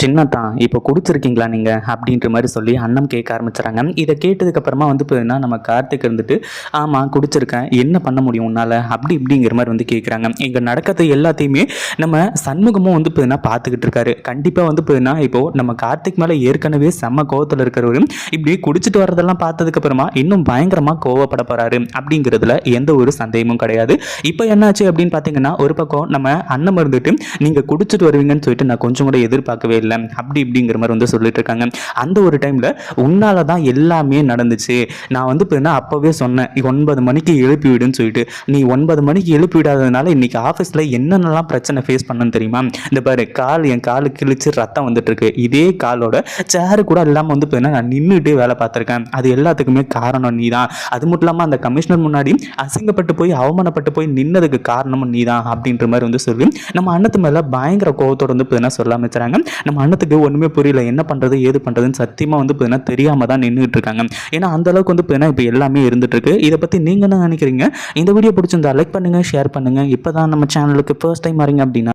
சின்னத்தான் இப்போ குடிச்சிருக்கீங்களா நீங்கள் அப்படின்ற மாதிரி சொல்லி அண்ணம் கேட்க ஆரம்பிச்சுறாங்க இதை கேட்டதுக்கப்புறமா வந்து பார்த்தீங்கன்னா நம்ம கார்த்திக் இருந்துட்டு ஆமாம் குடிச்சிருக்கேன். என்ன பண்ண முடியும் உன்னால்? அப்படி இப்படிங்கிற மாதிரி வந்து கேட்குறாங்க இங்கே நடக்கிறது எல்லாத்தையுமே நம்ம சண்முகமும் வந்து பார்த்தீங்கன்னா பார்த்துக்கிட்டு இருக்காரு. கண்டிப்பாக வந்து பார்த்தீங்கன்னா இப்போது நம்ம கார்த்திக் மேலே ஏற்கனவே செம்ம கோவத்தில் இருக்கிறவரு இப்படி குடிச்சிட்டு வர்றதெல்லாம் பார்த்ததுக்கப்புறமா இன்னும் பயங்கரமாக கோவப்பட போகிறாரு அப்படிங்கிறதுல எந்த ஒரு சந்தேகமும் கிடையாது. இப்போ என்னாச்சு அப்படின்னு பார்த்தீங்கன்னா ஒரு பக்கம் நம்ம அண்ணம் இருந்துட்டு நீங்கள் குடிச்சிட்டு வருவீங்கன்னு சொல்லிட்டு நான் கொஞ்சம் கூட எதிர்பார்க்கவே இல்லை அப்படி இப்படிங்கிற மாதிரி வந்து சொல்லிட்டு இருக்காங்க. அந்த ஒரு டைமில் உன்னால தான் எல்லாமே நடந்துச்சு. நான் வந்து இப்போ என்ன அப்போவே சொன்னேன் ஒன்பது மணிக்கு எழுப்பி விடுன்னு சொல்லிட்டு. நீ ஒன்பது மணிக்கு எழுப்பி விடாததுனால இன்னைக்கு ஆஃபீஸில் என்னென்னலாம் பிரச்சனை ஃபேஸ் பண்ணன்னு தெரியுமா? இந்த பாரு கால் என் காலு கிழிச்சு ரத்தம் வந்துட்டுருக்கு இதே காலோட சேரு கூட இல்லாமல் வந்து இப்போ நான் நின்றுட்டே வேலை பார்த்துருக்கேன். அது எல்லாத்துக்குமே காரணம் நீ தான் அது மட்டும் இல்லாமல் அந்த கமிஷனர் முன்னாடி அசிங்கப்பட்டு போய் அவமானப்பட்டு போய் நின்னதுக்கு காரணமும் நீ தான் அப்படின்ற மாதிரி வந்து சொல்லி நம்ம அண்ணத்து மேலே பயங்கர கோவத்தோட வந்து இப்போ சொல்ல ஆரம்பிச்சுறாங்க. நம்ம அண்ணத்துக்கு ஒன்றுமே புரியல. என்ன பண்ணுறது ஏது பண்ணுறதுன்னு சத்தியமாக வந்து பார்த்தீங்கன்னா தெரியாமல் தான் நின்றுட்டு இருக்காங்க. ஏன்னா அந்த அளவுக்கு வந்து பார்த்தீங்கன்னா இப்போ எல்லாமே இருந்துட்டு இருக்கு. இதை பற்றி நீங்கள் என்ன நினைக்கிறீங்க? இந்த வீடியோ பிடிச்சிருந்தா லைக் பண்ணுங்கள் ஷேர் பண்ணுங்கள் இப்போ தான் நம்ம சேனலுக்கு ஃபர்ஸ்ட் டைம் வரீங்க அப்படின்னா